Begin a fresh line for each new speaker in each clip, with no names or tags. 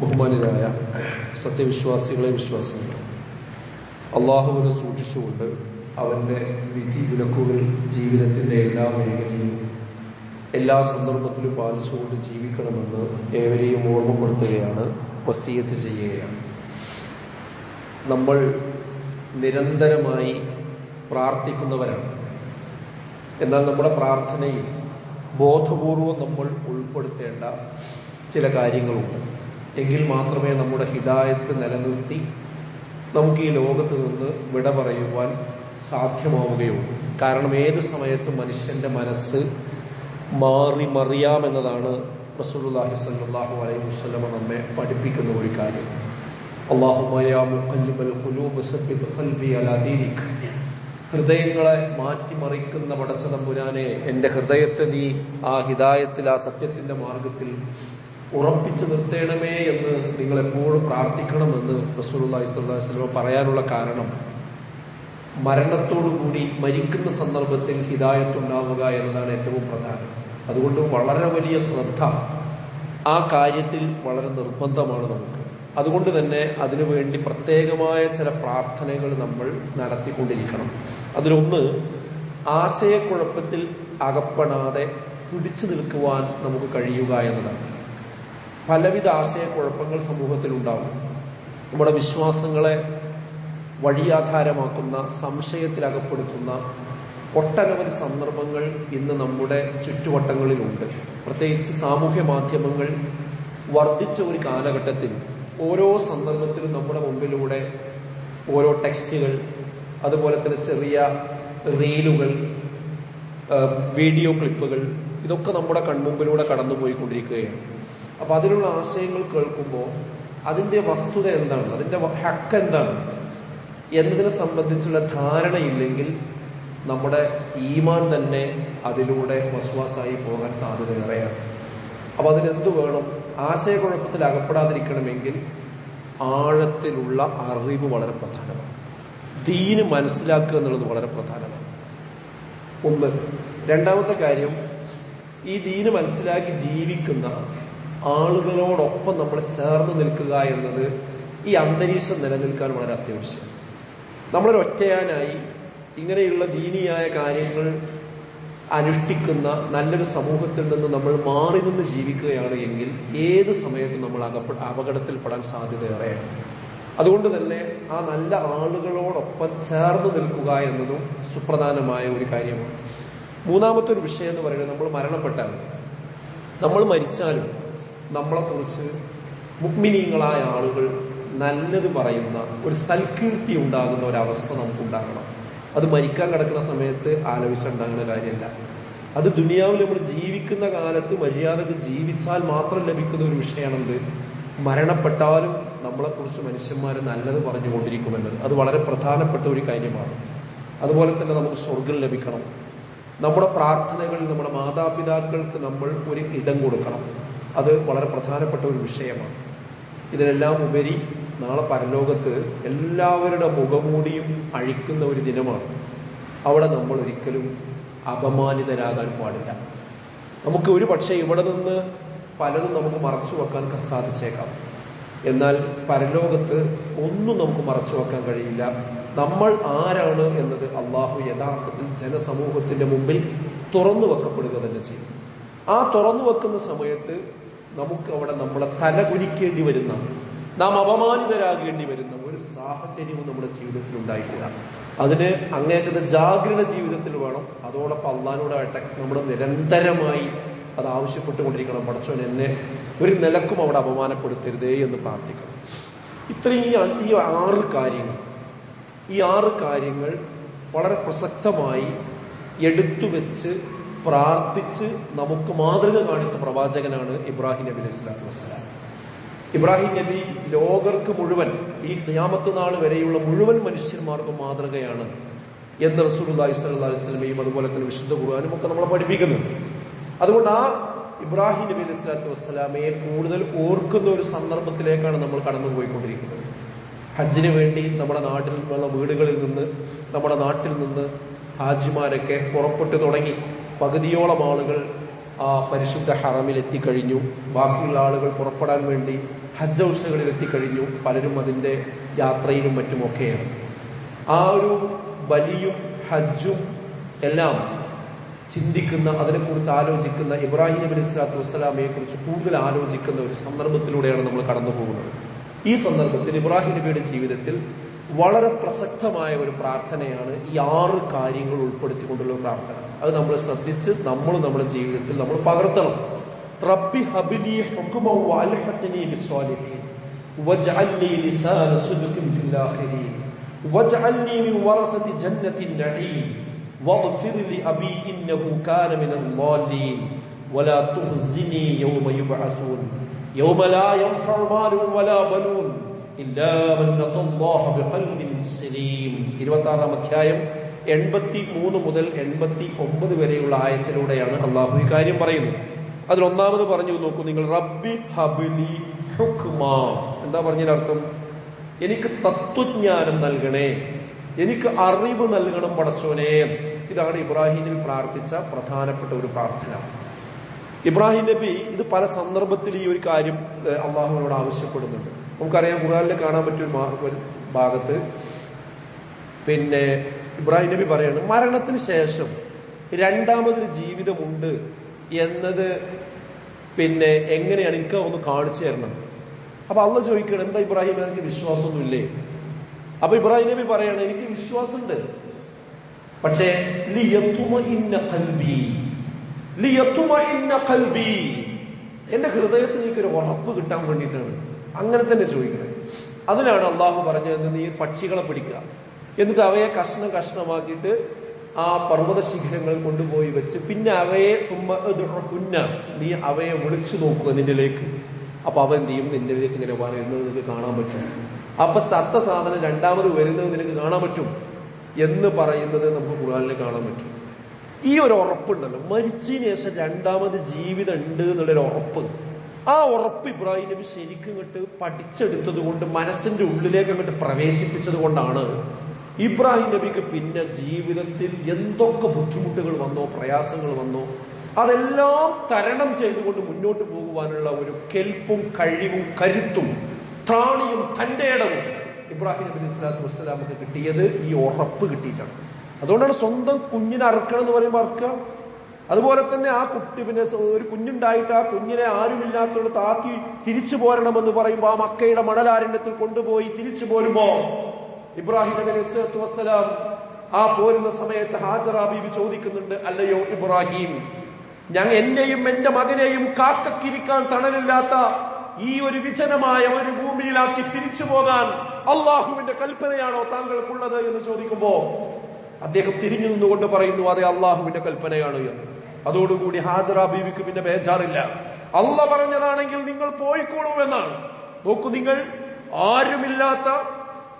ബഹുമാനരായ സത്യവിശ്വാസികളെ വിശ്വാസികളെ. അള്ളാഹുവിനെ സൂക്ഷിച്ചുകൊണ്ട് അവന്റെ വിധി വിലക്കുകൾ ജീവിതത്തിന്റെ എല്ലാ മേഖലയിലും എല്ലാ സന്ദർഭത്തിലും പാലിച്ചുകൊണ്ട് ജീവിക്കണമെന്ന് ഏവരെയും ഓർമ്മപ്പെടുത്തുകയാണ് വസീയത്ത് ചെയ്യുകയാണ്. നമ്മൾ നിരന്തരമായി പ്രാർത്ഥിക്കുന്നവരാണ്. എന്നാൽ നമ്മുടെ പ്രാർത്ഥനയിൽ ബോധപൂർവം നമ്മൾ ഉൾപ്പെടുത്തേണ്ട ചില കാര്യങ്ങളുണ്ട്. എങ്കിൽ മാത്രമേ നമ്മുടെ ഹിതായത്ത് നിലനിർത്തി നമുക്ക് ഈ ലോകത്ത് നിന്ന് വിട പറയുവാൻ സാധ്യമാവുകയുള്ളൂ. കാരണം ഏത് സമയത്തും മനുഷ്യന്റെ മനസ്സ് മാറി മറിയാമെന്നതാണ് റസൂലുള്ളാഹി സ്വല്ലല്ലാഹു അലൈഹി വസല്ലമ നമ്മെ പഠിപ്പിക്കുന്ന ഒരു കാര്യം. ഹൃദയങ്ങളെ മാറ്റിമറിക്കുന്ന പടച്ച തമ്പുരാനെ എന്റെ ഹൃദയത്തെ നീ ആ ഹിതായത്തിൽ ആ സത്യത്തിന്റെ മാർഗത്തിൽ ഉറപ്പിച്ചു നിർത്തേണമേ എന്ന് നിങ്ങൾ എപ്പോഴും പ്രാർത്ഥിക്കണമെന്ന് റസൂലുള്ളാഹി സ്വല്ലല്ലാഹു അലൈഹി വസല്ലം പറയാനുള്ള കാരണം മരണത്തോടുകൂടി മരിക്കുന്ന സന്ദർഭത്തിൽ ഹിദായത്ത് ഉണ്ടാവുക എന്നതാണ് ഏറ്റവും പ്രധാനം. അതുകൊണ്ട് വളരെ വലിയ ശ്രദ്ധ ആ കാര്യത്തിൽ വളരെ നിർബന്ധമാണ് നമുക്ക്. അതുകൊണ്ട് തന്നെ അതിനുവേണ്ടി പ്രത്യേകമായ ചില പ്രാർത്ഥനകൾ നമ്മൾ നടത്തിക്കൊണ്ടിരിക്കണം. അതിലൊന്ന് ആശയക്കുഴപ്പത്തിൽ അകപ്പെടാതെ പിടിച്ചു നിൽക്കുവാൻ നമുക്ക് കഴിയുക എന്നതാണ്. പലവിധ ആശയക്കുഴപ്പങ്ങൾ സമൂഹത്തിൽ ഉണ്ടാവും നമ്മുടെ വിശ്വാസങ്ങളെ വഴിയാധാരമാക്കുന്ന സംശയത്തിൽ അകപ്പെടുത്തുന്ന ഒട്ടനവധി സന്ദർഭങ്ങൾ ഇന്ന് നമ്മുടെ ചുറ്റുവട്ടങ്ങളിലുണ്ട്. പ്രത്യേകിച്ച് സാമൂഹ്യ മാധ്യമങ്ങൾ വർദ്ധിച്ച ഒരു കാലഘട്ടത്തിൽ ഓരോ സന്ദർഭത്തിലും നമ്മുടെ മുമ്പിലൂടെ ഓരോ ടെക്സ്റ്റുകൾ അതുപോലെ തന്നെ ചെറിയ റീലുകൾ വീഡിയോ ക്ലിപ്പുകൾ ഇതൊക്കെ നമ്മുടെ കൺമുമ്പിലൂടെ കടന്നുപോയിക്കൊണ്ടിരിക്കുകയാണ്. അപ്പൊ അതിനുള്ള ആശയങ്ങൾ കേൾക്കുമ്പോൾ അതിന്റെ വസ്തുത എന്താണ്? അതിന്റെ ഹക്ക് എന്താണ്? എന്നതിനെ സംബന്ധിച്ചുള്ള ധാരണയില്ലെങ്കിൽ നമ്മുടെ ഈമാൻ തന്നെ അതിലൂടെ വസ്വാസായി പോകാൻ സാധ്യത ഏറെയാണ്. അപ്പൊ അതിനെന്ത് വേണം? ആശയക്കുഴപ്പത്തിൽ അകപ്പെടാതിരിക്കണമെങ്കിൽ ആഴത്തിലുള്ള അറിവ് വളരെ പ്രധാനമാണ്. ദീന് മനസ്സിലാക്കുക എന്നുള്ളത് വളരെ പ്രധാനമാണ്. ഒന്ന്. രണ്ടാമത്തെ കാര്യം ഈ ദീന് മനസ്സിലാക്കി ജീവിക്കുന്ന ആളുകളോടൊപ്പം നമ്മൾ ചേർന്ന് നിൽക്കുക എന്നത് ഈ അന്തരീക്ഷം നിലനിൽക്കാൻ വളരെ അത്യാവശ്യം. നമ്മളൊരു ഒറ്റയാനായി ഇങ്ങനെയുള്ള ദീനിയായ കാര്യങ്ങൾ അനുഷ്ഠിക്കുന്ന നല്ലൊരു സമൂഹത്തിൽ നിന്ന് നമ്മൾ മാറി നിന്ന് ജീവിക്കുകയാണ് എങ്കിൽ ഏത് സമയത്തും നമ്മൾ അകപ്പെ അപകടത്തിൽപ്പെടാൻ സാധ്യത ഏറെയാണ് അതുകൊണ്ട് തന്നെ ആ നല്ല ആളുകളോടൊപ്പം ചേർന്ന് നിൽക്കുക എന്നതും സുപ്രധാനമായ ഒരു കാര്യമാണ്. മൂന്നാമത്തെ ഒരു വിഷയം എന്ന് പറയുന്നത് നമ്മൾ മരണപ്പെട്ടാൽ നമ്മൾ മരിച്ചാലും നമ്മളെക്കുറിച്ച് മുക്മിനീങ്ങളായ ആളുകൾ നല്ലത് പറയുന്ന ഒരു സൽകീർത്തി ഉണ്ടാകുന്ന ഒരവസ്ഥ നമുക്കുണ്ടാകണം. അത് മരിക്കാൻ കിടക്കുന്ന സമയത്ത് ആലോചിച്ചുണ്ടാകുന്ന കാര്യമല്ല അത് ദുനിയാവിൽ നമ്മൾ ജീവിക്കുന്ന കാലത്ത് മര്യാദയ്ക്ക് ജീവിച്ചാൽ മാത്രം ലഭിക്കുന്ന ഒരു വിഷയമാണെന്ത്? മരണപ്പെട്ടാലും നമ്മളെക്കുറിച്ച് മനുഷ്യന്മാർ നല്ലത് പറഞ്ഞുകൊണ്ടിരിക്കുമെന്നത്. അത് വളരെ പ്രധാനപ്പെട്ട ഒരു കാര്യമാണ്. അതുപോലെ തന്നെ നമുക്ക് സ്വർഗം ലഭിക്കണം. നമ്മുടെ പ്രാർത്ഥനകളിൽ നമ്മുടെ മാതാപിതാക്കൾക്ക് നമ്മൾ ഒരു ഇടം കൊടുക്കണം. അത് വളരെ പ്രധാനപ്പെട്ട ഒരു വിഷയമാണ്. ഇതിനെല്ലാം ഉപരി നാളെ പരലോകത്ത് എല്ലാവരുടെ മുഖമൂടിയും അഴിക്കുന്ന ഒരു ദിനമാണ്. അവിടെ നമ്മൾ ഒരിക്കലും അപമാനിതരാകാൻ പാടില്ല. നമുക്ക് ഒരു പക്ഷേ ഇവിടെ നിന്ന് പലതും നമുക്ക് മറച്ചു വെക്കാൻ സാധിച്ചേക്കാം. എന്നാൽ പരലോകത്ത് ഒന്നും നമുക്ക് മറച്ചു വെക്കാൻ കഴിയില്ല. നമ്മൾ ആരാണ് എന്നത് അള്ളാഹു യഥാർത്ഥത്തിൽ ജനസമൂഹത്തിന്റെ മുമ്പിൽ തുറന്നു വെക്കപ്പെടുക തന്നെ ചെയ്യും. ആ തുറന്നു വെക്കുന്ന സമയത്ത് നമുക്ക് അവിടെ നമ്മളെ തലകുനിക്കേണ്ടി വരുന്ന നാം അപമാനിതരാകേണ്ടി വരുന്ന ഒരു സാഹചര്യവും നമ്മുടെ ജീവിതത്തിൽ ഉണ്ടായിട്ടില്ല. അതിന് അങ്ങേറ്റത്തെ ജാഗ്രത ജീവിതത്തിൽ വേണം. അതോടൊപ്പം അള്ളാനോടായിട്ട് നമ്മൾ നിരന്തരമായി അത് ആവശ്യപ്പെട്ടുകൊണ്ടിരിക്കണം. പടച്ചോൻ എന്നെ ഒരു നിലക്കും അവിടെ അപമാനപ്പെടുത്തരുതേ എന്ന് പ്രാർത്ഥിക്കണം. ഇത്രയും ഈ ആറ് കാര്യങ്ങൾ ഈ ആറ് കാര്യങ്ങൾ വളരെ പ്രസക്തമായി എടുത്തു വെച്ച് പ്രാർത്ഥിച്ച് നമുക്ക് മാതൃക കാണിച്ച പ്രവാചകനാണ് ഇബ്രാഹിം നബി അലൈഹി സ്വലാത്തു വസ്സലാം. ഇബ്രാഹിം നബി ലോകർക്ക് മുഴുവൻ ഈ ക്യാമത്ത് നാൾ വരെയുള്ള മുഴുവൻ മനുഷ്യന്മാർക്കും മാതൃകയാണ് എന്ന് റസൂലി അലൈഹി സ്വലമയും അതുപോലെ തന്നെ വിശുദ്ധ ഖുർആാനും ഒക്കെ നമ്മളെ പഠിപ്പിക്കുന്നുണ്ട് അതുകൊണ്ട് ആ ഇബ്രാഹിം നബി അലൈഹി സ്വലാത്തു വസ്സലാമയെ കൂടുതൽ ഓർക്കുന്ന ഒരു സന്ദർഭത്തിലേക്കാണ് നമ്മൾ കടന്നുപോയിക്കൊണ്ടിരിക്കുന്നത്. ഹജ്ജിന് വേണ്ടി നമ്മുടെ നാട്ടിൽ വീടുകളിൽ നിന്ന് നമ്മുടെ നാട്ടിൽ നിന്ന് ഹാജിമാരൊക്കെ പുറപ്പെട്ടു തുടങ്ങി. പകുതിയോളം ആളുകൾ ആ പരിശുദ്ധ ഹറമിൽ എത്തിക്കഴിഞ്ഞു. ബാക്കിയുള്ള ആളുകൾ പുറപ്പെടാൻ വേണ്ടി ഹജ്ജ് ഹൗസുകളിൽ എത്തിക്കഴിഞ്ഞു. പലരും അതിന്റെ യാത്രയിലും മറ്റുമൊക്കെയാണ്. ആ ഒരു ബലിയും ഹജ്ജും എല്ലാം ചിന്തിക്കുന്ന അതിനെക്കുറിച്ച് ആലോചിക്കുന്ന ഇബ്രാഹിം നബി ഇസ്ലാത്തു വസ്സലാമയെ കുറിച്ച് കൂടുതൽ ആലോചിക്കുന്ന ഒരു സന്ദർഭത്തിലൂടെയാണ് നമ്മൾ കടന്നു പോകുന്നത് ഈ സന്ദർഭത്തിൽ ഇബ്രാഹിം നബിയുടെ ജീവിതത്തിൽ വളരെ പ്രസക്തമായ ഒരു പ്രാർത്ഥനയാണ് ഈ ആറ് കാര്യങ്ങൾ ഉൾപ്പെടുത്തിക്കൊണ്ടുള്ള പ്രാർത്ഥന അത് നമ്മൾ ശ്രദ്ധിച്ച് നമ്മൾ നമ്മുടെ ജീവിതത്തിൽ നമ്മൾ പകർത്തണം റബ്ബി ഹബിലി ഹുക്മ വഅൽഹഖ്നി ബിസ്സാലിഹീൻ വജ്അൽനി ലിസാന സിദ്ഖിൻ ഫിൽ ആഖിരീൻ വജ്അൽനി മിൻ വറസതി ജന്നത്തിൻ നഈം واغفر لأبي إنه كان من الضالين ولا تخزني يوم يبعثون يوم لا ينفع مال ولا بنون ഇരുപത്താറാം അധ്യായം എൺപത്തി മൂന്ന് മുതൽ എൺപത്തി ഒമ്പത് വരെയുള്ള ആയത്തിലൂടെയാണ് അള്ളാഹു ഈ കാര്യം പറയുന്നത്. അതിൽ ഒന്നാമത് പറഞ്ഞു നോക്കൂ നിങ്ങൾ റബ്ബി ഹബിലി ഹുക്മാ. എന്താ പറഞ്ഞതിനർത്ഥം എനിക്ക് തത്വജ്ഞാനം നൽകണേ എനിക്ക് അറിവ് നൽകണം പടച്ചോനെ. ഇതാണ് ഇബ്രാഹിം നബി പ്രാർത്ഥിച്ച പ്രധാനപ്പെട്ട ഒരു പ്രാർത്ഥന. ഇബ്രാഹിം നബി ഇത് പല സന്ദർഭത്തിൽ ഈ ഒരു കാര്യം അള്ളാഹുവിനോട് ആവശ്യപ്പെടുന്നുണ്ട്. നമുക്കറിയാം ഖുറാനിൽ കാണാൻ പറ്റിയ ഭാഗത്ത് പിന്നെ ഇബ്രാഹിം നബി പറയാണ് മരണത്തിന് ശേഷം രണ്ടാമതൊരു ജീവിതമുണ്ട് എന്നത് പിന്നെ എങ്ങനെയാണ്? എനിക്ക് ഒന്ന് കാണിച്ചു തരണം. അപ്പൊ അള്ള ചോദിക്കണം എന്താ ഇബ്രാഹിം എനിക്ക് വിശ്വാസമൊന്നുമില്ലേ? അപ്പൊ ഇബ്രാഹിം നബി പറയാണ് എനിക്ക് വിശ്വാസമുണ്ട്. പക്ഷേ എന്റെ ഹൃദയത്തിന് എനിക്കൊരു ഉറപ്പ് കിട്ടാൻ വേണ്ടിയിട്ടാണ്. അങ്ങനെ തന്നെ ചോദിക്കുന്നത് അതിനാണ് അള്ളാഹു പറഞ്ഞത് നീ പക്ഷികളെ പിടിക്കുക. എന്നിട്ട് അവയെ കഷ്ണം കഷ്ണമാക്കിയിട്ട് ആ പർവത ശിഖരങ്ങൾ കൊണ്ടുപോയി വെച്ച് പിന്നെ അവയെ ഉമ്മ കുന്ന നീ അവയെ വിളിച്ചു നോക്കുക നിന്നിലേക്ക് അപ്പൊ അവൻ എന്ത് ചെയ്യും? നിന്നിലേക്ക് ഇങ്ങനെ വരുന്നത് നിനക്ക് കാണാൻ പറ്റും. അപ്പൊ ചത്ത സാധനം രണ്ടാമത് വരുന്നത് നിനക്ക് കാണാൻ പറ്റും എന്ന് പറയുന്നത് നമുക്ക് ഖുർആനിൽ കാണാൻ പറ്റും. ഈ ഒരു ഉറപ്പുണ്ടല്ലോ. മരിച്ചതിന് ശേഷം രണ്ടാമത് ജീവിതം ഉണ്ട് എന്നുള്ളൊരു ഉറപ്പ്. ആ ഉറപ്പ് ഇബ്രാഹിം നബി ശരിക്കും ഇങ്ങോട്ട് പഠിച്ചെടുത്തത് കൊണ്ട് മനസ്സിന്റെ ഉള്ളിലേക്ക് അങ്ങോട്ട് പ്രവേശിപ്പിച്ചത് കൊണ്ടാണ് ഇബ്രാഹിം നബിക്ക് പിന്നെ ജീവിതത്തിൽ എന്തൊക്കെ ബുദ്ധിമുട്ടുകൾ വന്നോ പ്രയാസങ്ങൾ വന്നോ അതെല്ലാം തരണം ചെയ്തുകൊണ്ട് മുന്നോട്ട് പോകുവാനുള്ള ഒരു കെൽപ്പും കഴിവും കരുത്തും ത്രാണിയും തന്റെ ഇടവും ഇബ്രാഹിം നബി ഇസ്ലാത്തു വസ്സലാമക്ക് കിട്ടിയത് ഈ ഉറപ്പ് കിട്ടിയിട്ടാണ്. അതുകൊണ്ടാണ് സ്വന്തം കുഞ്ഞിനെ അറുക്കണം എന്ന് പറയുമ്പോൾ അറുക്കുക അതുപോലെ തന്നെ ആ കുട്ടി പിന്നെ ഒരു കുഞ്ഞുണ്ടായിട്ട് ആ കുഞ്ഞിനെ ആരുമില്ലാത്തടത്ത് താക്കി തിരിച്ചു പോരണമെന്ന് പറയുമ്പോൾ ആ മക്കയുടെ മണലാരണ്യത്തിൽ കൊണ്ടുപോയി തിരിച്ചു പോരുമ്പോ ഇബ്രാഹിം നബി വസ്സലാം ആ പോരുന്ന സമയത്ത് ഹാജറ ബീബി ചോദിക്കുന്നുണ്ട് അല്ലയോ ഇബ്രാഹിം ഞങ്ങൾ എന്റെയും എന്റെ മകനെയും കാക്കക്കിരിക്കാൻ തണലില്ലാത്ത ഈ ഒരു വിജനമായ ഒരു ഭൂമിയിലാക്കി തിരിച്ചു പോകാൻ അള്ളാഹുവിന്റെ കൽപ്പനയാണോ താങ്കൾക്കുള്ളത്? എന്ന് ചോദിക്കുമ്പോ അദ്ദേഹം തിരിഞ്ഞു നിന്നുകൊണ്ട് പറയുന്നു അതെ അള്ളാഹുവിന്റെ കൽപ്പനയാണ് എന്ന്. അതോടുകൂടി ഹാജറ ബീവിക്ക് പിന്നെ ബേജാറില്ല. അല്ല പറഞ്ഞതാണെങ്കിൽ നിങ്ങൾ പോയിക്കോളൂ എന്നാണ്. നോക്കൂ നിങ്ങൾ ആരുമില്ലാത്ത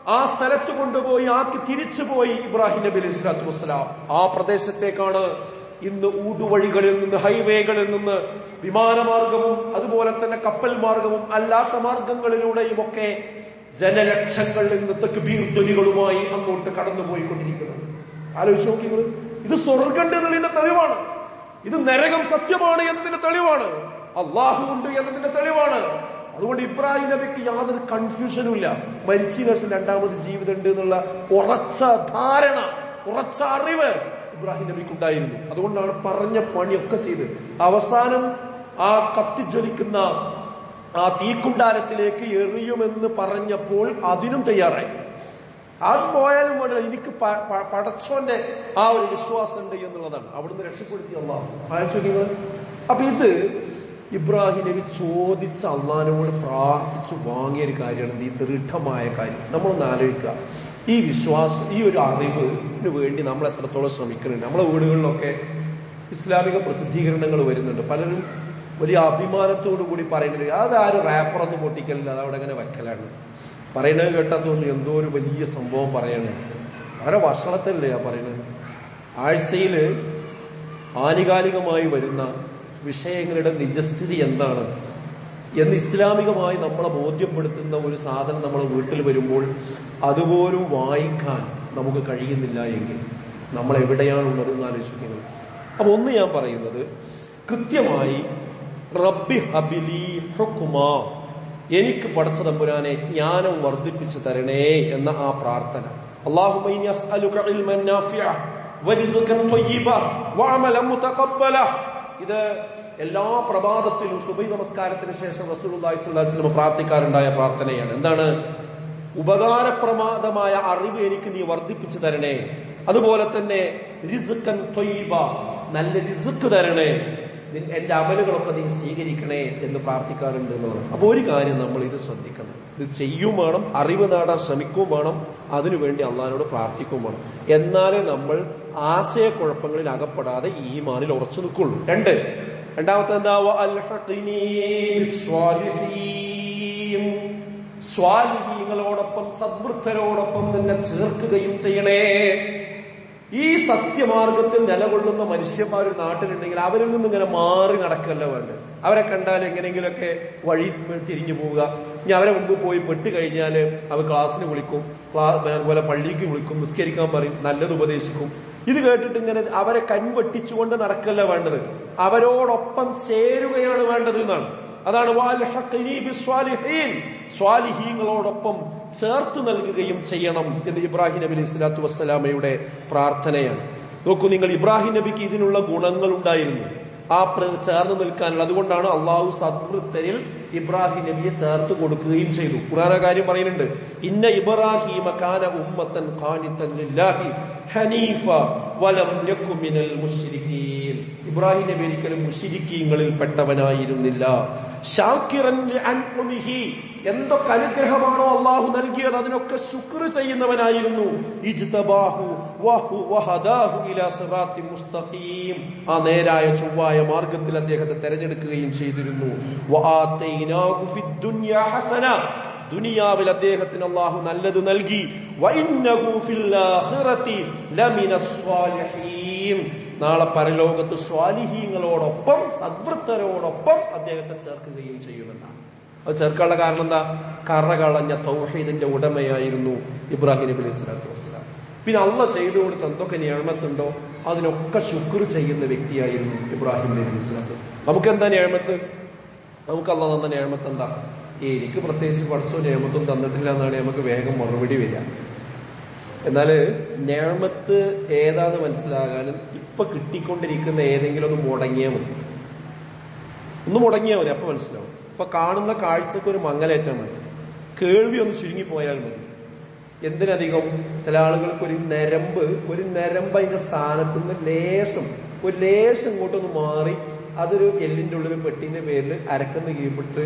ആ സ്ഥലത്ത് കൊണ്ടുപോയി ആക്കി തിരിച്ചുപോയി ഇബ്രാഹിം നബി അലൈഹി സ്വലാത്തു വസ്സലാം. ആ പ്രദേശത്തേക്കാണ് ഇന്ന് ഊടുവഴികളിൽ നിന്ന് ഹൈവേകളിൽ നിന്ന് വിമാനമാർഗവും അതുപോലെ തന്നെ കപ്പൽ മാർഗവും അല്ലാത്ത മാർഗങ്ങളിലൂടെയും ഒക്കെ ജനലക്ഷങ്ങൾ ഇന്ന് തക്ബീർ ധ്വനികളുമായി അങ്ങോട്ട് കടന്നുപോയിക്കൊണ്ടിരിക്കുന്നത്. ആലോചിച്ച് നോക്കി നിങ്ങൾ. ഇത് എന്നതിന്റെ തെളിവാണ്. ഇത് നരകം സത്യമാണ് എന്നതിന്റെ തെളിവാണ്. അള്ളാഹു ഉണ്ട് എന്നതിന്റെ തെളിവാണ്. അതുകൊണ്ട് ഇബ്രാഹിം നബിക്ക് യാതൊരു കൺഫ്യൂഷനും ഇല്ല. മരിച്ചതിന് ശേഷം രണ്ടാമത് ജീവിതം ഉണ്ട് എന്നുള്ള ഉറച്ച ധാരണ ഉറച്ച അറിവ് ഇബ്രാഹിം നബിക്ക് ഉണ്ടായിരുന്നു അതുകൊണ്ടാണ് പറഞ്ഞ പണിയൊക്കെ ചെയ്ത്. അവസാനം ആ കത്തിജ്വലിക്കുന്ന ആ തീക്കുണ്ടാരത്തിലേക്ക് എറിയുമെന്ന് പറഞ്ഞപ്പോൾ അതിനും തയ്യാറായി. അത് പോയാലും വേണ്ട എനിക്ക് പടച്ചോന്റെ ആ ഒരു വിശ്വാസം ഉണ്ട് എന്നുള്ളതാണ്. അവിടുന്ന് രക്ഷപ്പെടുത്തി അള്ളാഹു. അപ്പൊ ഇത് ഇബ്രാഹിം നബി ചോദിച്ച അള്ളഹാനോട് പ്രാർത്ഥിച്ചു വാങ്ങിയ ഒരു കാര്യമാണ് ഈ ദൃഢമായ കാര്യം. നമ്മളൊന്ന് ആലോചിക്കുക. ഈ വിശ്വാസം ഈ ഒരു അറിവിന് വേണ്ടി നമ്മൾ എത്രത്തോളം ശ്രമിക്കുന്നുണ്ട്. നമ്മളെ വീടുകളിലൊക്കെ ഇസ്ലാമിക പ്രസിദ്ധീകരണങ്ങൾ വരുന്നുണ്ട്. പലരും വലിയ അഭിമാനത്തോടു കൂടി പറയുന്നത് അത് ആരും റാപ്പറൊന്നും പൊട്ടിക്കലില്ല. അത് അവിടെ അങ്ങനെ വെക്കലാണ് പറയുന്നത് കേട്ടാ തോന്നുന്നു എന്തോ ഒരു വലിയ സംഭവം പറയണേ. വളരെ വഷളത്തല്ലേ ആ പറയുന്നത്? ആഴ്ചയിൽ ആനുകാലികമായി വരുന്ന വിഷയങ്ങളുടെ നിജസ്ഥിതി എന്താണ്? എന്ന് ഇസ്ലാമികമായി നമ്മളെ ബോധ്യപ്പെടുത്തുന്ന ഒരു സാധനം നമ്മളെ വീട്ടിൽ വരുമ്പോൾ അതുപോലും വായിക്കാൻ നമുക്ക് കഴിയുന്നില്ല എങ്കിൽ നമ്മൾ എവിടെയാണുള്ളത് എന്ന് ആലോചിക്കുന്നത്. അപ്പൊ ഒന്ന് ഞാൻ പറയുന്നത് കൃത്യമായി റബ്ബി ഹബിലി ഹുക്കുമാ എനിക്ക് പഠിച്ച തമ്പുരാനെ ജ്ഞാനം വർദ്ധിപ്പിച്ചു തരണേ എന്ന ആ പ്രാർത്ഥന. ഇത് എല്ലാ പ്രഭാതത്തിലും സുബൈ നമസ്കാരത്തിന് ശേഷം റസൂലുല്ലാഹിസ്വല്ലാസ്ലം പ്രാർത്ഥിക്കാറുണ്ടായ പ്രാർത്ഥനയാണ്. എന്താണ്? ഉപകാരപ്രമാദമായ അറിവ് എനിക്ക് നീ വർദ്ധിപ്പിച്ചു തരണേ. അതുപോലെ തന്നെ നല്ല റിസുക്ക് തരണേ. എന്റെ അമലുകളൊക്കെ നീ സ്വീകരിക്കണേ എന്ന് പ്രാർത്ഥിക്കാറുണ്ട് എന്നാണ് അപ്പൊ ഒരു കാര്യം നമ്മൾ ഇത് ശ്രദ്ധിക്കണം. ഇത് ചെയ്യും വേണം അറിവ് നേടാൻ ശ്രമിക്കും വേണം അതിനുവേണ്ടി അള്ളഹാനോട് പ്രാർത്ഥിക്കും വേണം. എന്നാലേ നമ്മൾ ആശയക്കുഴപ്പങ്ങളിൽ അകപ്പെടാതെ ഈ മാനിൽ ഉറച്ചു നിൽക്കുള്ളൂ. രണ്ട്. രണ്ടാമത്തെ എന്താ. സ്വാലിഹീങ്ങളോടൊപ്പം സദ്വൃദ്ധരോടൊപ്പം നിന്നെ ചേർക്കുകയും ചെയ്യണേ. ഈ സത്യമാർഗത്തിൽ നിലകൊള്ളുന്ന മനുഷ്യന്മാർ നാട്ടിലുണ്ടെങ്കിൽ അവരിൽ നിന്ന് ഇങ്ങനെ മാറി നടക്കല്ല വേണ്ടത്. അവരെ കണ്ടാൽ എങ്ങനെയെങ്കിലുമൊക്കെ വഴി തിരിഞ്ഞു പോവുക. ഇനി അവരെ മുമ്പ് പോയി പെട്ട് കഴിഞ്ഞാൽ അവർ ക്ലാസ്സിന് വിളിക്കും. അതുപോലെ പള്ളിക്ക് വിളിക്കും നിസ്കരിക്കാൻ പറയും നല്ലത് ഉപദേശിക്കും. ഇത് കേട്ടിട്ട് ഇങ്ങനെ അവരെ കൺവെട്ടിച്ചുകൊണ്ട് നടക്കല്ല വേണ്ടത്. അവരോടൊപ്പം ചേരുകയാണ് വേണ്ടത് എന്നാണ്. അതാണ്. സ്വാലിഹീങ്ങളോടൊപ്പം ചേർത്ത് നൽകുകയും ചെയ്യണം എന്ന് ഇബ്രാഹിം നബി അലൈഹി സ്വലാത്തു വസ്സലാമയുടെ പ്രാർത്ഥനയാണ്. നോക്കൂ നിങ്ങൾ ഇബ്രാഹിം നബിക്ക് ഇതിനുള്ള ഗുണങ്ങൾ ഉണ്ടായിരുന്നു. ആ ചേർന്ന് നിൽക്കാനുള്ള അതുകൊണ്ടാണ് അള്ളാഹു സദ്വൃത്തരിൽ ഇബ്രാഹിം നബിയെ ചേർത്ത് കൊടുക്കുകയും ചെയ്തു. ഖുറാന കാര്യം പറയുന്നുണ്ട്. ഇന്ന ഇബ്രാഹിമ കാന ഉമ്മത്തൻ ഖാനിത്തൻ ലില്ലാഹി ഹനീഫ വലം യക്കു മിനൽ മുശ്രിക്കീൻ ഇബ്രാഹിം നബി ഒരിക്കലും മുഷിരിക്കീങ്ങളിൽ പെട്ടവനായിരുന്നില്ല എന്തൊക്കെ അനുഗ്രഹമാണോ അള്ളാഹു നൽകിയത് അതിനൊക്കെ ശുക്ർ ചെയ്യുന്നവനായിരുന്നു. ആ നേരായ ചൊവ്വായ മാർഗത്തിൽ അദ്ദേഹത്തെ തെരഞ്ഞെടുക്കുകയും ചെയ്തിരുന്നു. ദുനിയാവിൽ അദ്ദേഹത്തിന് അള്ളാഹു നല്ലത് നൽകി. നാളെ പരലോകത്ത് സ്വാലിഹീങ്ങളോടൊപ്പം സദ്വൃത്തരോടൊപ്പം അദ്ദേഹത്തെ ചേർക്കുകയും ചെയ്യുമെന്നാണ്. അത് ചേർക്കാനുള്ള കാരണം എന്താ? കറകളഞ്ഞ തൗഹീദിന്റെ ഉടമയായിരുന്നു ഇബ്രാഹിം നബി അലൈഹി വസ്സലാം. പിന്നെ അള്ള ചെയ്തു കൊടുത്ത എന്തൊക്കെ ഞാമത്തുണ്ടോ? അതിനൊക്കെ ശുക്ർ ചെയ്യുന്ന വ്യക്തിയായിരുന്നു ഇബ്രാഹിം നബി അലൈഹി സ്വലാത്തു നമുക്ക് എന്താ ഞാമത്ത്? നമുക്ക് അള്ള തന്ന ഞാമത്ത് എന്താ എനിക്ക് പ്രത്യേകിച്ച് പഠിച്ചോ ഞാമത്തും തന്നിട്ടില്ല എന്നാണ് നമുക്ക് വേഗം മറുപടി വരിക. എന്നാൽ ഞാമത്ത് ഏതാന്ന് മനസ്സിലാകാനും ഇപ്പൊ കിട്ടിക്കൊണ്ടിരിക്കുന്ന ഏതെങ്കിലും ഒന്ന് മുടങ്ങിയാൽ മതി. ഒന്ന് മുടങ്ങിയാൽ മതി അപ്പൊ മനസ്സിലാവും. ഇപ്പൊ കാണുന്ന കാഴ്ചക്ക് ഒരു മങ്ങലേറ്റം മതി. കേൾവി ഒന്ന് ചുരുങ്ങിപ്പോയാൽ മതി. എന്തിനധികം? ചില ആളുകൾക്ക് ഒരു നരമ്പ് ഒരു നരമ്പ് അതിന്റെ സ്ഥാനത്ത് നിന്ന് ലേശം ഒരു ലേശം ഇങ്ങോട്ടൊന്ന് മാറി അതൊരു എല്ലിന്റെ ഉള്ളിൽ പെട്ടിന്റെ പേരിൽ അരക്കുന്ന കീഴ്പ്പെട്ട്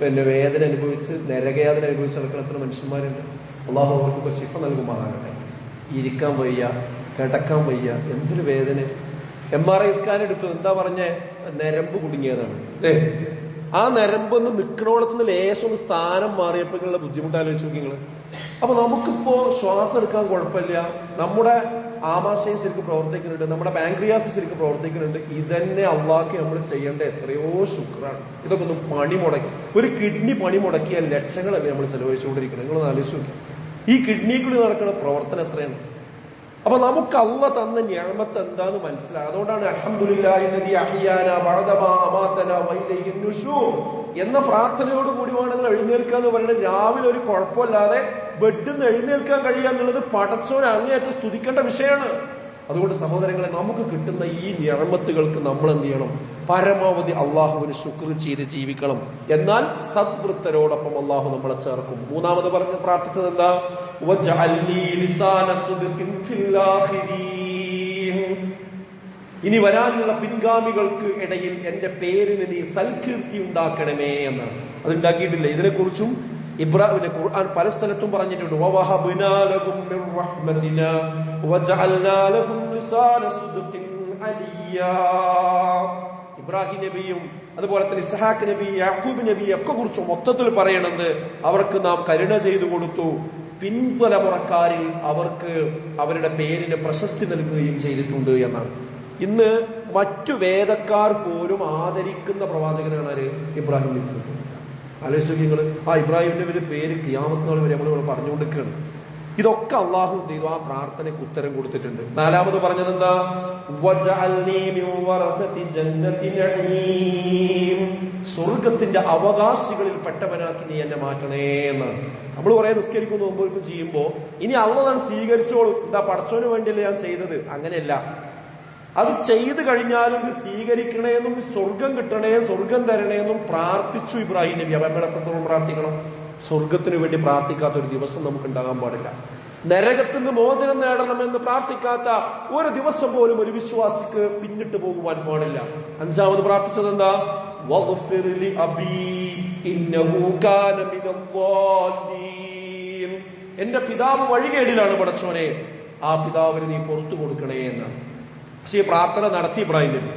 പിന്നെ വേദന അനുഭവിച്ച് നരകയാതന അനുഭവിച്ച് നടക്കുന്ന അത്ര മനുഷ്യന്മാരുണ്ട്. അള്ളാഹു അവർക്കൊക്കെ ശിഫ നൽകുമാറാകട്ടെ. ഇരിക്കാൻ വയ്യ കിടക്കാൻ വയ്യ എന്തൊരു വേദന. എം ആർ ഐ സ്കാൻ എടുത്തു. എന്താ പറഞ്ഞ? നരമ്പ് കുടുങ്ങിയതാണ്. ഏ ആ നരമ്പ് ഒന്ന് നിൽക്കണോളത്ത് നിന്ന് ലേശം സ്ഥാനം മാറിയപ്പോഴുള്ള ബുദ്ധിമുട്ട് ആലോചിച്ച് നോക്കി നിങ്ങൾ അപ്പൊ നമുക്കിപ്പോ ശ്വാസം എടുക്കാൻ കുഴപ്പമില്ല. നമ്മുടെ ആമാശയം ശരിക്കും പ്രവർത്തിക്കുന്നുണ്ട്. നമ്മുടെ പാൻക്രിയാസ് ശരിക്കും പ്രവർത്തിക്കുന്നുണ്ട്. ഇതന്നെ അള്ളാഹ്ക്ക് നമ്മൾ ചെയ്യേണ്ട എത്രയോ ശുക്രാണ്. ഇതൊക്കെ ഒന്ന് പണി മുടക്കി. ഒരു കിഡ്നി പണി മുടക്കിയ ലക്ഷങ്ങളല്ലേ നമ്മൾ ചെലവഴിച്ചുകൊണ്ടിരിക്കുന്നത്. നിങ്ങളൊന്ന് ആലോചിച്ച് നോക്കി. ഈ കിഡ്നിക്കുള്ളിൽ നടക്കുന്ന പ്രവർത്തനം എത്രയാണ്? അപ്പൊ നമുക്ക് അള്ള തന്ന ഞാമത്ത് എന്താന്ന് മനസ്സിലാകും അതുകൊണ്ടാണ് നുശൂർ എന്ന പ്രാർത്ഥനയോട് കൂടി വേണം നിങ്ങൾ എഴുന്നേൽക്കുക എന്ന് പറയുന്നത്. രാവിലെ ഒരു കുഴപ്പമില്ലാതെ ബെഡിൽ നിന്ന് എഴുന്നേൽക്കാൻ കഴിയുക എന്നുള്ളത് പടച്ചോൻ അങ്ങേയറ്റം സ്തുതിക്കേണ്ട വിഷയമാണ്. അതുകൊണ്ട് സഹോദരങ്ങളെ നമുക്ക് കിട്ടുന്ന ഈ ഞാമത്തുകൾക്ക് നമ്മൾ എന്ത് ചെയ്യണം? പരമാവധി അള്ളാഹുവിന് ശുക്ർ ചെയ്ത് ജീവിക്കണം. എന്നാൽ സദ്വൃത്തരോടൊപ്പം അള്ളാഹു നമ്മളെ ചേർക്കും. മൂന്നാമത് പറഞ്ഞ് പ്രാർത്ഥിച്ചത് എന്താ. ഇനി വരാനുള്ള പിൻഗാമികൾക്ക് ഇടയിൽ എന്റെ പേരിന് നീ സൽകീർത്തി ഉണ്ടാക്കണമേ എന്നാണ്. അത് ഉണ്ടാക്കിയിട്ടില്ല. ഇതിനെക്കുറിച്ചും ഇബ്രാഹിമിന്റെ ഖുർആൻ പല സ്ഥലത്തും പറഞ്ഞിട്ടുണ്ട്. ഇബ്രാഹിം നബിയും അതുപോലെ തന്നെ ഇസ്ഹാഖ് നബി യാക്കൂബ് നബി ഒക്കെ കുറിച്ച് മൊത്തത്തിൽ പറയണത് അവർക്ക് നാം കരുണ ചെയ്തു കൊടുത്തു. പിൻതലമുറക്കാരിൽ അവർക്ക് അവരുടെ പേരിന് പ്രശസ്തി നൽകുകയും ചെയ്തിട്ടുണ്ട് എന്നാണ്. ഇന്ന് മറ്റു വേദക്കാർ പോലും ആദരിക്കുന്ന പ്രവാചകനാണ് ഇബ്രാഹിം വസല്ലം. ആലോചിച്ച് നിങ്ങൾ ആ ഇബ്രാഹിമിന്റെ ഒരു പേര് കിയാമത്ത് നാൾ വരെ നമ്മൾ പറഞ്ഞുകൊണ്ടിരിക്കുകയാണ്. ഇതൊക്കെ അള്ളാഹു ചെയ്തു ആ പ്രാർത്ഥനയ്ക്ക് ഉത്തരം കൊടുത്തിട്ടുണ്ട്. നാലാമത് പറഞ്ഞത് എന്താ. സ്വർഗത്തിന്റെ അവകാശികളിൽ പെട്ടവനാക്കി നീ എന്നെ മാറ്റണേ എന്നാണ്. നമ്മൾ കുറെ നിസ്കരിക്കുന്നു മുമ്പ് ചെയ്യുമ്പോ ഇനി അള്ളതാണ് സ്വീകരിച്ചോളൂ. എന്താ പടച്ചോന് വേണ്ടിയല്ലേ ഞാൻ ചെയ്തത്? അങ്ങനെയല്ല. അത് ചെയ്തു കഴിഞ്ഞാലും ഇത് സ്വീകരിക്കണേന്നും സ്വർഗം കിട്ടണേ സ്വർഗം തരണേന്നും പ്രാർത്ഥിച്ചു ഇബ്രാഹിം നബി. അപ്പൊ എത്രത്തോളം പ്രാർത്ഥിക്കണം? സ്വർഗത്തിന് വേണ്ടി പ്രാർത്ഥിക്കാത്ത ഒരു ദിവസം നമുക്ക് ഉണ്ടാകാൻ പാടില്ല. നരകത്തിൽ നിന്ന് മോചനം നേടണമെന്ന് പ്രാർത്ഥിക്കാത്ത ഒരു ദിവസം പോലും ഒരു വിശ്വാസിക്ക് പിന്നിട്ട് പോകുവാൻ പാടില്ല. അഞ്ചാമത് പ്രാർത്ഥിച്ചത് എന്താ. എന്റെ പിതാവ് വഴികേടിലാണ് പടച്ചോനെ. ആ പിതാവിന് നീ പുറത്തു കൊടുക്കണേ എന്നാണ്. പക്ഷേ പ്രാർത്ഥന നടത്തി ഇബ്രാഹിം നബി.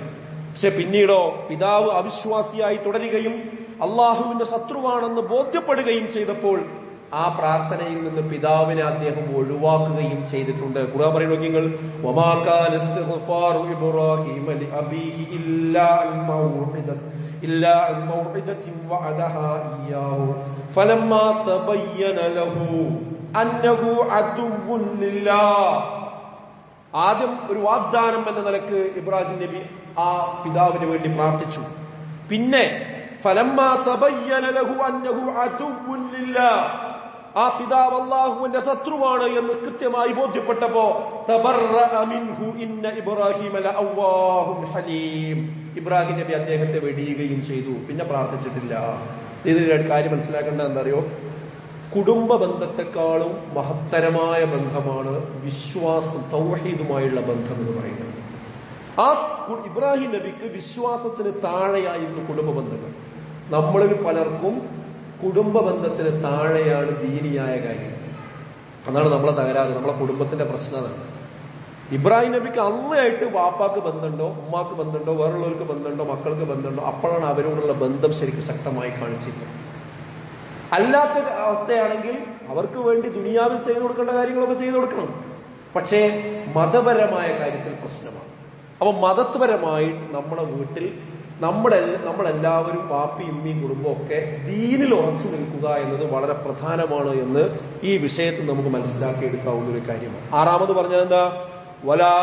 പക്ഷെ പിന്നീടോ പിതാവ് അവിശ്വാസിയായി തുടരുകയും അള്ളാഹുവിന്റെ ശത്രുവാണെന്ന് ബോധ്യപ്പെടുകയും ചെയ്തപ്പോൾ ആ പ്രാർത്ഥനയിൽ നിന്ന് പിതാവിനെ അദ്ദേഹം ഒഴിവാക്കുകയും ചെയ്തിട്ടുണ്ട്. ഖുർആൻ പറയുന്നു നിങ്ങൾ ഇബ്രാഹിം ഇല്ലാ മൗഇദ ഇല്ലാ വഅദഹാ ലഹു ആദ്യം ഒരു വാഗ്ദാനം എന്ന നിലയ്ക്ക് ഇബ്രാഹിം നബി ആ പിതാവിന് വേണ്ടി പ്രാർത്ഥിച്ചു. പിന്നെ ആ പിതാവ് അള്ളാഹുവിന്റെ ശത്രുവാണ് എന്ന് കൃത്യമായി ബോധ്യപ്പെട്ടപ്പോ ഇബ്രാഹിം നബി അദ്ദേഹത്തെ വെടിയുകയും ചെയ്തു. പിന്നെ പ്രാർത്ഥിച്ചിട്ടില്ല. ഇതിൽ കാര്യം മനസ്സിലാക്കേണ്ടത് എന്താ കുടുംബ ബന്ധത്തെക്കാളും മഹത്തരമായ ബന്ധമാണ് വിശ്വാസം തൗഹീദുമായുള്ള ബന്ധം എന്ന് പറയുന്നത്. ആ ഇബ്രാഹിം നബിക്ക് വിശ്വാസത്തിന് താഴെയായിരുന്നു കുടുംബ ബന്ധങ്ങൾ നമ്മളിൽ പലർക്കും കുടുംബ ബന്ധത്തിന് താഴെയാണ് ദീനിയായ കാര്യം. അതാണ് നമ്മളെ തകരാറ് നമ്മളെ കുടുംബത്തിന്റെ പ്രശ്നം അതാണ്. ഇബ്രാഹിം നബിക്ക് അന്നയായിട്ട് വാപ്പാക്ക് ബന്ധമുണ്ടോ ഉമ്മാക്ക് ബന്ധമുണ്ടോ വേറുള്ളവർക്ക് ബന്ധമുണ്ടോ മക്കൾക്ക് ബന്ധമുണ്ടോ അപ്പോഴാണ് അവരോടുള്ള ബന്ധം ശരിക്കും ശക്തമായി കാണിച്ചിരിക്കുന്നത്. അല്ലാത്ത അവസ്ഥയാണെങ്കിൽ അവർക്ക് വേണ്ടി ദുനിയാവിൽ ചെയ്തു കൊടുക്കേണ്ട കാര്യങ്ങളൊക്കെ ചെയ്തു കൊടുക്കണം. പക്ഷേ മതപരമായ കാര്യത്തിൽ പ്രശ്നമാണ്. അപ്പൊ മതപരമായി നമ്മുടെ വീട്ടിൽ നമ്മുടെ നമ്മളെല്ലാവരും പാപ്പി ഉമ്മിയും കുടുംബമൊക്കെ ദീനിൽ ഉറച്ചു നിൽക്കുക എന്നത് വളരെ പ്രധാനമാണ് എന്ന് ഈ വിഷയത്തിൽ നമുക്ക് മനസ്സിലാക്കി എടുക്കാവുന്ന ഒരു കാര്യമാണ് ആറാമത് പറഞ്ഞത് എന്താ വലാ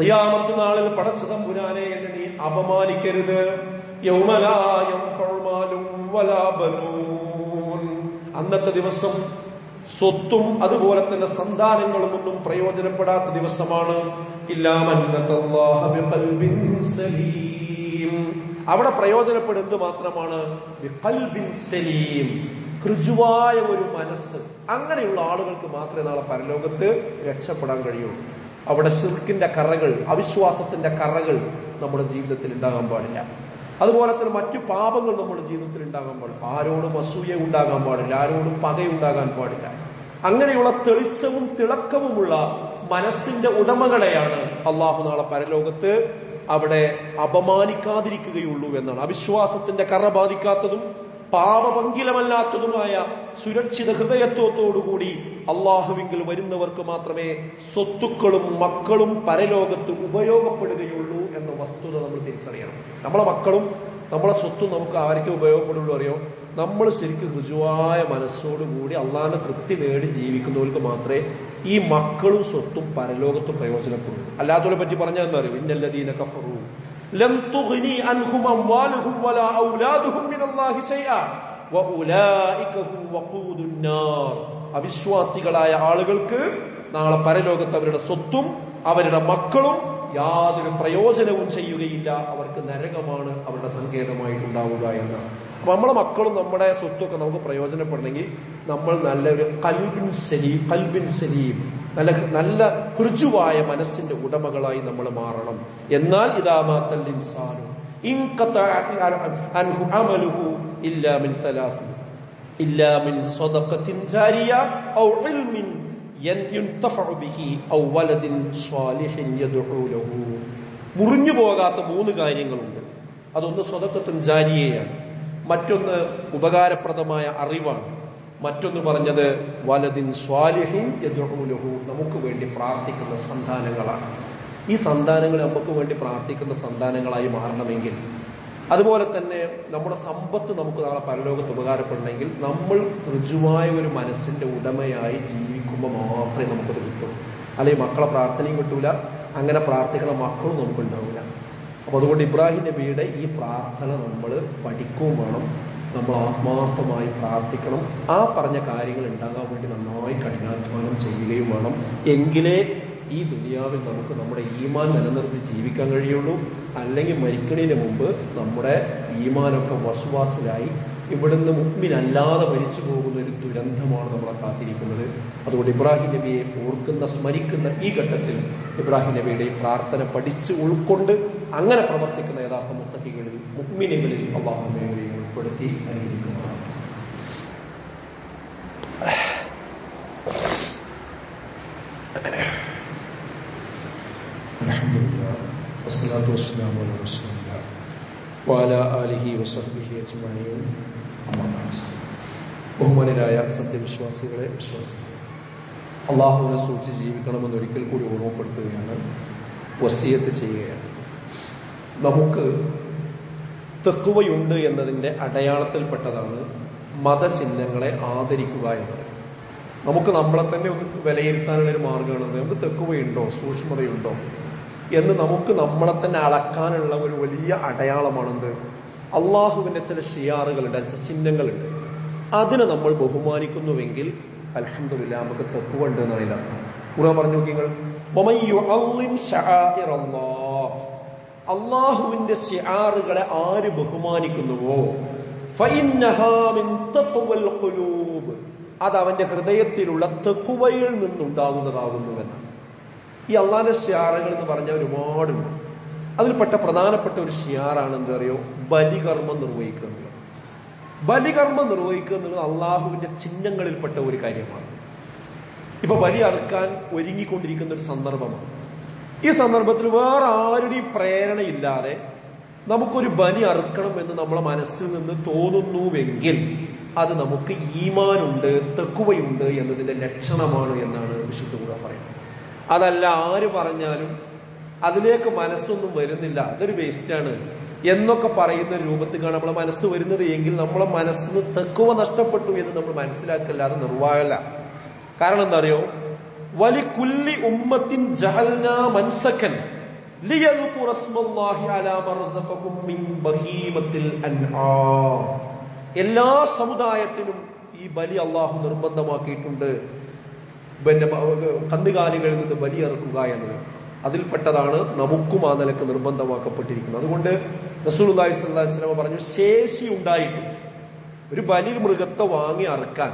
ഖിയാമത്ത് നാളിൽ പടച്ച തമ്പുരാനെ എന്നെ നീ അപമാനിക്കരുത്. അന്നത്തെ ദിവസം സ്വത്തും അതുപോലെ തന്നെ സന്താനങ്ങളും ഒന്നും പ്രയോജനപ്പെടാത്ത ദിവസമാണ്. അവിടെ പ്രയോജനപ്പെടുന്നത് മാത്രമാണ്? സലീം. ഋജുവായ ഒരു മനസ്സ്. അങ്ങനെയുള്ള ആളുകൾക്ക് മാത്രമേ നാളെ പരലോകത്ത് രക്ഷപ്പെടാൻ കഴിയുള്ളൂ. അവിടെ ശിർക്കിന്റെ കറകൾ അവിശ്വാസത്തിന്റെ കറകൾ നമ്മുടെ ജീവിതത്തിൽ ഉണ്ടാകാൻ പാടില്ല. അതുപോലെ തന്നെ മറ്റു പാപങ്ങൾ നമ്മുടെ ജീവിതത്തിൽ ഉണ്ടാകാൻ പാടില്ല. ആരോടും അസൂയ ഉണ്ടാകാൻ പാടില്ല ആരോടും പകയുണ്ടാകാൻ പാടില്ല. അങ്ങനെയുള്ള തെളിച്ചവും തിളക്കവുമുള്ള മനസ്സിന്റെ ഉടമകളെയാണ് അള്ളാഹു നാളെ പരലോകത്ത് അവിടെ അപമാനിക്കാതിരിക്കുകയുള്ളൂ എന്നാണ്. അവിശ്വാസത്തിന്റെ കറ ബാധിക്കാത്തതും പാപപങ്കിലമല്ലാത്തതുമായ സുരക്ഷിത ഹൃദയത്വത്തോടുകൂടി അള്ളാഹുവിങ്കിൽ വരുന്നവർക്ക് മാത്രമേ സ്വത്തുക്കളും മക്കളും പരലോകത്ത് ഉപയോഗപ്പെടുകയുള്ളൂ എന്ന വസ്തുത നമ്മൾ തിരിച്ചറിയണം. നമ്മളെ മക്കളും നമ്മളെ സ്വത്തും നമുക്ക് ആരൊക്കെ ഉപയോഗപ്പെടുള്ളൂ അറിയോ? നമ്മൾ ശരിക്കും ഋജുവായ മനസ്സോടുകൂടി അള്ളാഹിനെ തൃപ്തി നേടി ജീവിക്കുന്നവർക്ക് മാത്രമേ ഈ മക്കളും സ്വത്തും പരലോകത്തും പ്രയോജനപ്പെടുള്ളൂ. അല്ലാത്തവരെ പറ്റി പറഞ്ഞാൽ എന്താ അറിയോ? ഇന്നല്ലദീന കഫറു. لن تغني عنهم أموالهم ولا أولادهم من الله شيئا وأولئك هم وقود النار അവിശ്വാസികളായ ആളുകൾക്ക് നാളെ പരലോകത്ത് അവരുടെ സ്വത്തും അവരുടെ മക്കളും യാതൊരു പ്രയോജനവും ചെയ്യുകയില്ല അവർക്ക് നരകമാണ് അവരുടെ സങ്കേതമായിട്ടുണ്ടാവുക എന്നാണ് അപ്പൊ നമ്മളെ മക്കളും നമ്മുടെ സ്വത്തൊക്കെ നമുക്ക് പ്രയോജനപ്പെടണമെങ്കിൽ നമ്മൾ നല്ലൊരു കൽബിൻ സലീം കൽബിൻ സലീം നല്ല നല്ല ഹൃജുവായ മനസ്സിന്റെ ഉടമകളായി നമ്മൾ മാറണം. എന്നാൽ ഇതാമാത്തൽ മുറിഞ്ഞു പോകാത്ത മൂന്ന് കാര്യങ്ങളുണ്ട്. അതൊന്ന് സ്വതക്കത്തും ജാരിയയാണ്. മറ്റൊന്ന് ഉപകാരപ്രദമായ അറിവാണ്. മറ്റൊന്ന് പറഞ്ഞത് വലതിൻ സ്വാലിഹിൻ യദ്ഉലഹു നമുക്ക് വേണ്ടി പ്രാർത്ഥിക്കുന്ന സന്താനങ്ങളാണ്. ഈ സന്താനങ്ങൾ നമുക്ക് വേണ്ടി പ്രാർത്ഥിക്കുന്ന സന്താനങ്ങളായി മാറണമെങ്കിൽ അതുപോലെ തന്നെ നമ്മുടെ സമ്പത്ത് നമുക്ക് നാളെ പരലോകത്ത് ഉപകാരപ്പെടണമെങ്കിൽ നമ്മൾ ഋജുവായ ഒരു മനസ്സിന്റെ ഉടമയായി ജീവിക്കുമ്പോൾ മാത്രമേ നമുക്കത് കിട്ടൂ. അല്ലെങ്കിൽ മക്കളെ പ്രാർത്ഥനയും കിട്ടൂല അങ്ങനെ പ്രാർത്ഥിക്കുന്ന മക്കളും നമുക്കുണ്ടാവില്ല. അപ്പൊ അതുകൊണ്ട് ഇബ്രാഹിം നബിയുടെ ഈ പ്രാർത്ഥന നമ്മൾ പഠിക്കുകയും വേണം. നമ്മൾ ആത്മാർത്ഥമായി പ്രാർത്ഥിക്കണം. ആ പറഞ്ഞ കാര്യങ്ങൾ ഉണ്ടാകാൻ വേണ്ടി നന്നായി കഠിനാധ്വാനം ചെയ്യുകയും വേണം. എങ്കിലേ ഈ ദുനിയാവിൽ നമുക്ക് നമ്മുടെ ഈമാൻ നിലനിർത്തി ജീവിക്കാൻ കഴിയുള്ളൂ. അല്ലെങ്കിൽ മരിക്കണതിന് മുമ്പ് നമ്മുടെ ഈമാനൊക്കെ വസുവാസിലായി ഇവിടുന്ന് മുമ്പിനല്ലാതെ മരിച്ചു പോകുന്ന ഒരു ദുരന്തമാണ് നമ്മളെ കാത്തിരിക്കുന്നത്. അതുകൊണ്ട് ഇബ്രാഹിം നബിയെ ഓർക്കുന്ന സ്മരിക്കുന്ന ഈ ഘട്ടത്തിൽ ഇബ്രാഹിം നബിയുടെ പ്രാർത്ഥന പഠിച്ച് ഉൾക്കൊണ്ട് അങ്ങനെ പ്രവർത്തിക്കുന്ന യഥാർത്ഥ മുത്തക്കികളിൽ മുഗ്മിനികളിൽ അള്ളാഹു ഉൾപ്പെടുത്തി അനുഗ്രഹിക്കുന്നു അജ്മഈൻ. ബഹുമാനരായ സത്യവിശ്വാസികളെ വിശ്വാസികൾ അള്ളാഹുവിനെ സൂക്ഷിച്ച് ജീവിക്കണമെന്ന് ഒരിക്കൽ കൂടി ഓർമ്മപ്പെടുത്തുകയാണ് വസീയത്ത് ചെയ്യുകയാണ്. നമുക്ക് തെക്കുവയുണ്ട് എന്നതിന്റെ അടയാളത്തിൽപ്പെട്ടതാണ് മതചിഹ്നങ്ങളെ ആദരിക്കുക എന്നത്. നമുക്ക് നമ്മളെ തന്നെ ഒന്ന് വിലയിരുത്താനുള്ള ഒരു മാർഗമാണത് നമുക്ക് തെക്കുവയുണ്ടോ? സൂക്ഷ്മതയുണ്ടോ? എന്ന് നമുക്ക് നമ്മളെ തന്നെ അളക്കാനുള്ള ഒരു വലിയ അടയാളമാണെന്ത് അള്ളാഹുവിന്റെ ചില ഷിയാറുകളുണ്ട് ചില ചിഹ്നങ്ങളുണ്ട്. അതിനെ നമ്മൾ ബഹുമാനിക്കുന്നുവെങ്കിൽ അലഹമില്ല നമുക്ക് തെക്കുവുണ്ട് എന്നറിയില്ല പറഞ്ഞു അർത്ഥം പറഞ്ഞു നോക്കിങ്ങൾ അള്ളാഹുവിന്റെ ഷിയാറുകളെ ആര് ബഹുമാനിക്കുന്നുവോ? അത് അവന്റെ ഹൃദയത്തിലുള്ള തെക്കുവയിൽ നിന്നുണ്ടാകുന്നതാകുന്നുവെന്ന് ഈ അള്ളാന്റെ ഷിയാറുകൾ എന്ന് പറഞ്ഞ ഒരുപാടുണ്ട്. അതിൽപ്പെട്ട പ്രധാനപ്പെട്ട ഒരു ഷിയാറാണ് എന്താ പറയുക ബലികർമ്മം നിർവഹിക്കുക. എന്നുള്ളത് ബലികർമ്മം നിർവഹിക്കുക എന്നുള്ളത് അള്ളാഹുവിന്റെ ചിഹ്നങ്ങളിൽപ്പെട്ട ഒരു കാര്യമാണ്. ഇപ്പൊ ബലി അറുക്കാൻ ഒരുങ്ങിക്കൊണ്ടിരിക്കുന്ന ഒരു സന്ദർഭമാണ്. ഈ സന്ദർഭത്തിൽ വേറെ ആരുടെയും പ്രേരണയില്ലാതെ നമുക്കൊരു ബലി അറുക്കണം എന്ന് നമ്മളെ മനസ്സിൽ നിന്ന് തോന്നുന്നുവെങ്കിൽ അത് നമുക്ക് ഈമാനുണ്ട് തെക്കുവയുണ്ട് എന്നതിന്റെ ലക്ഷണമാണ് എന്നാണ് വിശുദ്ധ കൂടെ പറയുന്നത്. അതല്ല ആര് പറഞ്ഞാലും അതിലേക്ക് മനസ്സൊന്നും വരുന്നില്ല. അതൊരു വേസ്റ്റാണ് എന്നൊക്കെ പറയുന്ന രൂപത്തിലാണ് നമ്മളെ മനസ്സ് വരുന്നത് എങ്കിൽ നമ്മളെ മനസ്സിന് തെക്കുവ നഷ്ടപ്പെട്ടു എന്ന് നമ്മൾ മനസ്സിലാക്കല്ലാതെ നിർവാഹമല്ല. കാരണം എന്താ അറിയോ? വലി ഉമ്മത്തിൻ ജഹൽന മൻസക്കൻ. എല്ലാ സമുദായത്തിനും ഈ ബലി അള്ളാഹു നിർബന്ധമാക്കിയിട്ടുണ്ട്. പിന്നെ കന്നുകാലികളിൽ നിന്ന് ബലി ഇറക്കുക എന്നത്. അതിൽപ്പെട്ടതാണ് നമുക്കും ആ നിലയ്ക്ക് നിർബന്ധമാക്കപ്പെട്ടിരിക്കുന്നത്. അതുകൊണ്ട് റസൂലുള്ളാഹി സ്വല്ലല്ലാഹി അലൈഹി വസല്ലം പറഞ്ഞു ശേഷി ഉണ്ടായിട്ടും ഒരു ബലി മൃഗത്തെ വാങ്ങി അറക്കാൻ.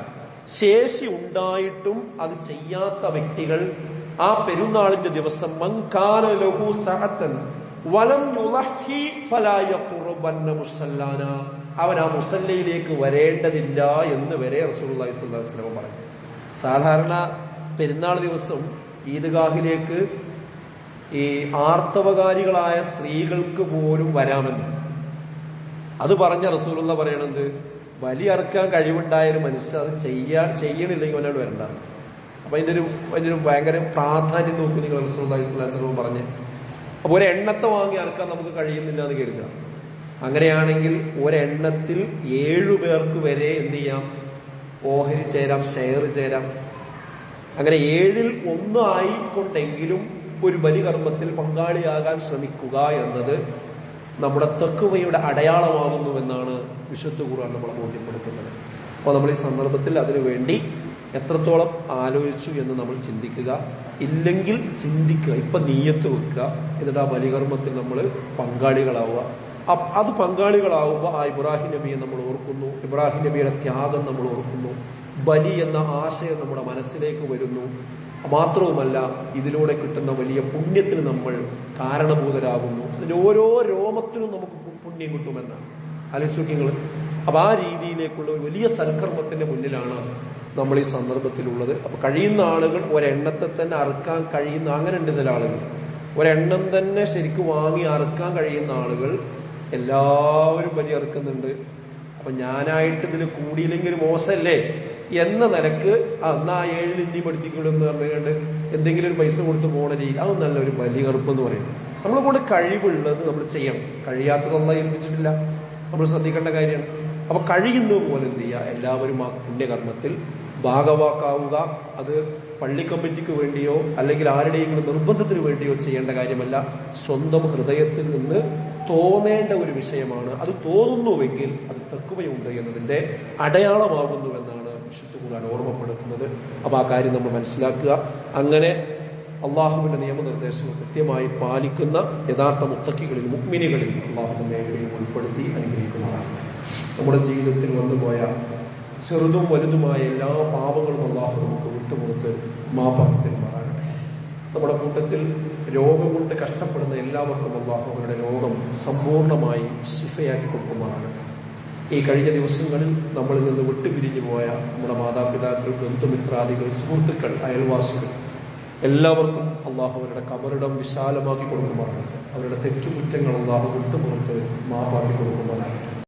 ശേഷി ഉണ്ടായിട്ടും അത് ചെയ്യാത്ത വ്യക്തികൾ ആ പെരുന്നാളിന്റെ ദിവസം മങ്കാന ലഹു സഹത്തൻ വലം യുലഹി അവൻ ആ മുസല്ലയിലേക്ക് വരേണ്ടതില്ല എന്ന് വരെ അലൈഹി വസല്ലം പറഞ്ഞു. സാധാരണ പെരുന്നാൾ ദിവസം ഈദ്ഗാഹിലേക്ക് ഈ ആർത്തവകാരികളായ സ്ത്രീകൾക്ക് പോലും വരാമെന്ന്. അത് പറഞ്ഞ റസൂലുള്ള പറയണത് ബലി അറക്കാൻ കഴിവുണ്ടായ ഒരു മനുഷ്യൻ അത് ചെയ്യാൻ ചെയ്യണില്ലെങ്കിൽ അവനോട് വരണ്ട. അപ്പൊ അതിന്റെ ഒരു അതിന്റെ ഒരു ഭയങ്കര പ്രാധാന്യം നോക്കി നിങ്ങൾ വസല്ലം പറഞ്ഞ്. അപ്പൊ ഒരെണ്ണത്തെ വാങ്ങി അറക്കാൻ നമുക്ക് കഴിയുന്നില്ല എന്ന് കരുതുക. അങ്ങനെയാണെങ്കിൽ ഒരെണ്ണത്തിൽ ഏഴു പേർക്ക് വരെ എന്ത് ചെയ്യാം? ഓഹരി ചേരാം ഷെയർ ചേരാം. അങ്ങനെ ഏഴിൽ ഒന്ന് ആയിക്കൊണ്ടെങ്കിലും ഒരു ബലികർമ്മത്തിൽ പങ്കാളിയാകാൻ ശ്രമിക്കുക എന്നത് നമ്മുടെ തെക്കുവയുടെ അടയാളമാകുന്നുവെന്നാണ് വിശുദ്ധ ഖുർആൻ നമ്മളെ ബോധ്യപ്പെടുത്തുന്നത്. അപ്പോൾ നമ്മൾ ഈ സന്ദർഭത്തിൽ അതിനുവേണ്ടി എത്രത്തോളം ആലോചിച്ചു എന്ന് നമ്മൾ ചിന്തിക്കുക ഇല്ലെങ്കിൽ ചിന്തിക്കുക ഇപ്പൊ നീയത്ത് വെക്കുക എന്നിട്ട് ആ ബലികർമ്മത്തിൽ നമ്മൾ പങ്കാളികളാവുക. അത് പങ്കാളികളാവുമ്പോൾ ആ ഇബ്രാഹിം നബിയെ നമ്മൾ ഓർക്കുന്നു ഇബ്രാഹിം നബിയുടെ ത്യാഗം നമ്മൾ ഓർക്കുന്നു ബലി എന്ന ആശയം നമ്മുടെ മനസ്സിലേക്ക് വരുന്നു. മാത്രവുമല്ല ഇതിലൂടെ കിട്ടുന്ന വലിയ പുണ്യത്തിന് നമ്മൾ കാരണഭൂതരാകുന്നു. അതിന്റെ ഓരോ രോമത്തിനും നമുക്ക് പുണ്യം കിട്ടുമെന്നാണ്. നിങ്ങൾ അപ്പൊ ആ രീതിയിലേക്കുള്ള ഒരു വലിയ സൽക്കർമ്മത്തിന്റെ മുന്നിലാണ് നമ്മൾ ഈ സന്ദർഭത്തിലുള്ളത്. അപ്പൊ കഴിയുന്ന ആളുകൾ ഒരെണ്ണത്തെ തന്നെ അറുക്കാൻ കഴിയുന്ന അങ്ങനെ ഉണ്ട് ചില ആളുകൾ. ഒരെണ്ണം തന്നെ ശരിക്കും വാങ്ങി അറുക്കാൻ കഴിയുന്ന ആളുകൾ എല്ലാവരും വലിയ അറുക്കുന്നുണ്ട് അപ്പൊ ഞാനായിട്ട് ഇതിൽ കൂടിയില്ലെങ്കിൽ മോശമല്ലേ എന്ന നിലയ്ക്ക് എന്നാ ഏഴിൽ ഇന്ത്യ പഠിപ്പിക്കുള്ളൂ എന്ന് പറഞ്ഞുകൊണ്ട് എന്തെങ്കിലും ഒരു പൈസ കൊടുത്ത് പോകണ രീതി അത് നല്ലൊരു വലിയ കറുപ്പ് എന്ന് പറയും. നമ്മളെ കൊണ്ട് കഴിവുള്ളത് നമ്മൾ ചെയ്യണം. കഴിയാത്തതൊന്നും ഏൽപ്പിച്ചിട്ടില്ല നമ്മൾ ശ്രദ്ധിക്കേണ്ട കാര്യമാണ്. അപ്പൊ കഴിയുന്നത് പോലെ എന്ത് ചെയ്യുക? എല്ലാവരും ആ പുണ്യകർമ്മത്തിൽ ഭാഗവാക്കാവുക. അത് പള്ളി കമ്മിറ്റിക്ക് വേണ്ടിയോ അല്ലെങ്കിൽ ആരുടെയെങ്കിലും നിർബന്ധത്തിന് വേണ്ടിയോ ചെയ്യേണ്ട കാര്യമല്ല. സ്വന്തം ഹൃദയത്തിൽ നിന്ന് തോന്നേണ്ട ഒരു വിഷയമാണ്. അത് തോന്നുന്നുവെങ്കിൽ അത് തെക്കുവയുണ്ട് എന്നതിന്റെ അടയാളമാകുന്നുവെന്നാണ് വിശുദ്ധ ഖുർആൻ ഓർമ്മപ്പെടുത്തുന്നത്. അപ്പൊ ആ കാര്യം നമ്മൾ മനസ്സിലാക്കുക. അങ്ങനെ അള്ളാഹുവിന്റെ നിയമനിർദ്ദേശങ്ങൾ കൃത്യമായി പാലിക്കുന്ന യഥാർത്ഥ മുത്തക്കികളിൽ മുക്മിനികളിൽ അള്ളാഹു മേഖലയിൽ ഉൾപ്പെടുത്തി അനുഗ്രഹിക്കുന്നതാണ്. നമ്മുടെ ജീവിതത്തിൽ വന്നുപോയ ചെറുതും വലുതുമായ എല്ലാ പാപങ്ങളും അള്ളാഹു നമുക്ക് വിട്ടുകൊടുത്ത് മാപ്പാക്കി മാറാകട്ടെ നമ്മുടെ കൂട്ടത്തിൽ രോഗം കൊണ്ട് കഷ്ടപ്പെടുന്ന എല്ലാവർക്കും അള്ളാഹു അവരുടെ രോഗം സമ്പൂർണമായി ശിഫയാക്കി കൊടുക്കുമാറാകട്ടെ. ഈ കഴിഞ്ഞ ദിവസങ്ങളിൽ നമ്മളിൽ നിന്ന് വിട്ടുപിരിഞ്ഞു പോയ നമ്മുടെ മാതാപിതാക്കൾ ബന്ധുമിത്രാദികൾ സുഹൃത്തുക്കൾ അയൽവാസികൾ എല്ലാവർക്കും അള്ളാഹു അവരുടെ കബറിടം വിശാലമാക്കി കൊടുക്കുമാറാകട്ടെ. അവരുടെ തെറ്റുകുറ്റങ്ങൾ അള്ളാഹു വിട്ടുപുറത്ത് മാപ്പാക്കി കൊടുക്കുമാറാകട്ടെ.